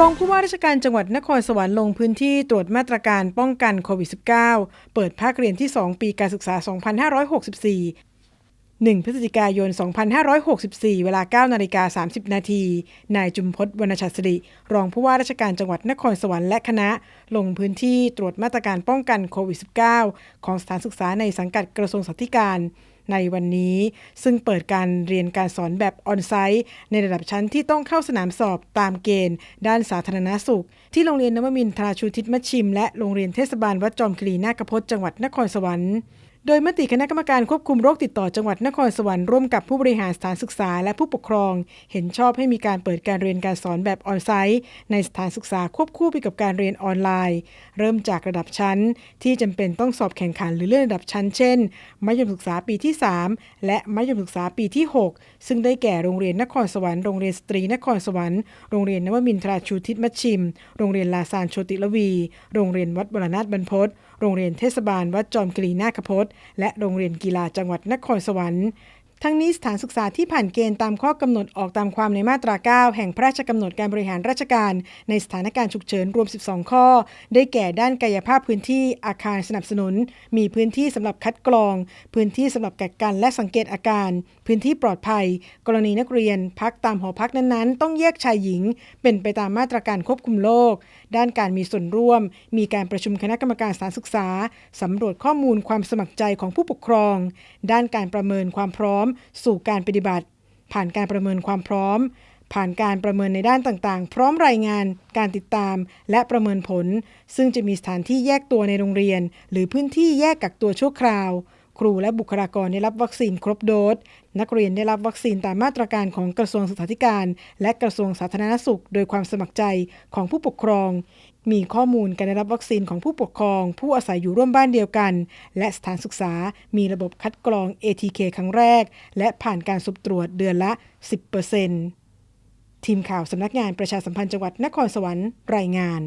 รองผู้ว่าราชการจังหวัดนครสวรรค์ลงพื้นที่ตรวจมาตรการป้องกันโควิด -19 เปิดภาคเรียนที่ 2 ปีการศึกษา 2564 1 พฤศจิกายน 2564 เวลา 9 นาฬิกา 30 นาที นายจุมพศวรรณชัดสิริ รองผู้ว่าราชการจังหวัดนครสวรรค์และคณะ ลงพื้นที่ตรวจมาตรการป้องกันโควิด -19 ของสถานศึกษาในสังกัดกระทรวงสาธารณสุข ในวันนี้ ซึ่งเปิดการเรียนการสอนแบบออนไซต์ในระดับชั้นที่ต้องเข้าสนามสอบตามเกณฑ์ ด้านสาธารณสุข ที่โรงเรียนนวมินทราชูทิศมชิม และโรงเรียนเทศบาลวัดจอมคลีนาคพจน์จังหวัดนครสวรรค์ โดยมติคณะกรรมการควบคุมโรคติดต่อจังหวัดนครสวรรค์ร่วมกับผู้บริหารสถานศึกษาและผู้ปกครอง เห็นชอบให้มีการเปิดการเรียนการสอนแบบออนไซต์ในสถานศึกษาควบคู่ไปกับการเรียนออนไลน์ เริ่มจากระดับชั้น ที่จำเป็นต้องสอบแข่งขันหรือเลื่อนระดับชั้น เช่น มัธยมศึกษาปีที่ 3 และมัธยมศึกษาปีที่ 6 ซึ่งได้แก่โรงเรียนนครสวรรค์โรงเรียนสตรีนครสวรรค์โรงเรียนนวมินทราชูทิศมัชชิม โรงเรียนลาซานโชติละวี โรงเรียนวัดบรนาถบรรพตโรงเรียนเทศบาลวัดจอมกรีนาคพจน์และโรงเรียนกีฬาจังหวัดนครสวรรค์ ทั้งนี้สถานศึกษาที่ผ่านเกณฑ์ตามข้อกำหนดออกตามความในมาตรา 9 แห่งพระราชกำหนดการบริหารราชการ ในสถานการณ์ฉุกเฉินรวม 12 ข้อ ได้แก่ด้านกายภาพพื้นที่อาคารสนับสนุน มีพื้นที่สำหรับคัดกรอง พื้นที่สำหรับกักกันและสังเกตอาการ พื้นที่ปลอดภัย กรณีนักเรียน พักตามหอพักนั้นๆ ต้องแยกชายหญิง เป็นไปตามมาตรการควบคุมโรคด้านการมีส่วนร่วม มีการประชุมคณะกรรมการสถานศึกษาสำรวจข้อมูลความสมัครใจของผู้ปกครอง ด้านการประเมินความพร้อมสู่การปฏิบัติ ผ่านการประเมินความพร้อม ผ่านการประเมินในด้านต่างๆ พร้อมรายงาน การติดตาม และประเมินผล ซึ่งจะมีสถานที่แยกตัวในโรงเรียน หรือพื้นที่แยกกักตัวชั่วคราว ครูและบุคลากรได้รับวัคซีนครบโดส นักเรียนได้รับวัคซีนตามมาตรการของกระทรวงศึกษาธิการ และกระทรวงสาธารณสุข โดยความสมัครใจของผู้ปกครอง มีข้อมูลการได้รับวัคซีนของผู้ปกครอง ผู้อาศัยอยู่ร่วมบ้านเดียวกัน และสถานศึกษา มีระบบคัดกรอง ATK ครั้งแรก และผ่านการสุ่มตรวจเดือนละ 10%ทีมข่าวสำนักงานประชาสัมพันธ์จังหวัดนครสวรรค์รายงาน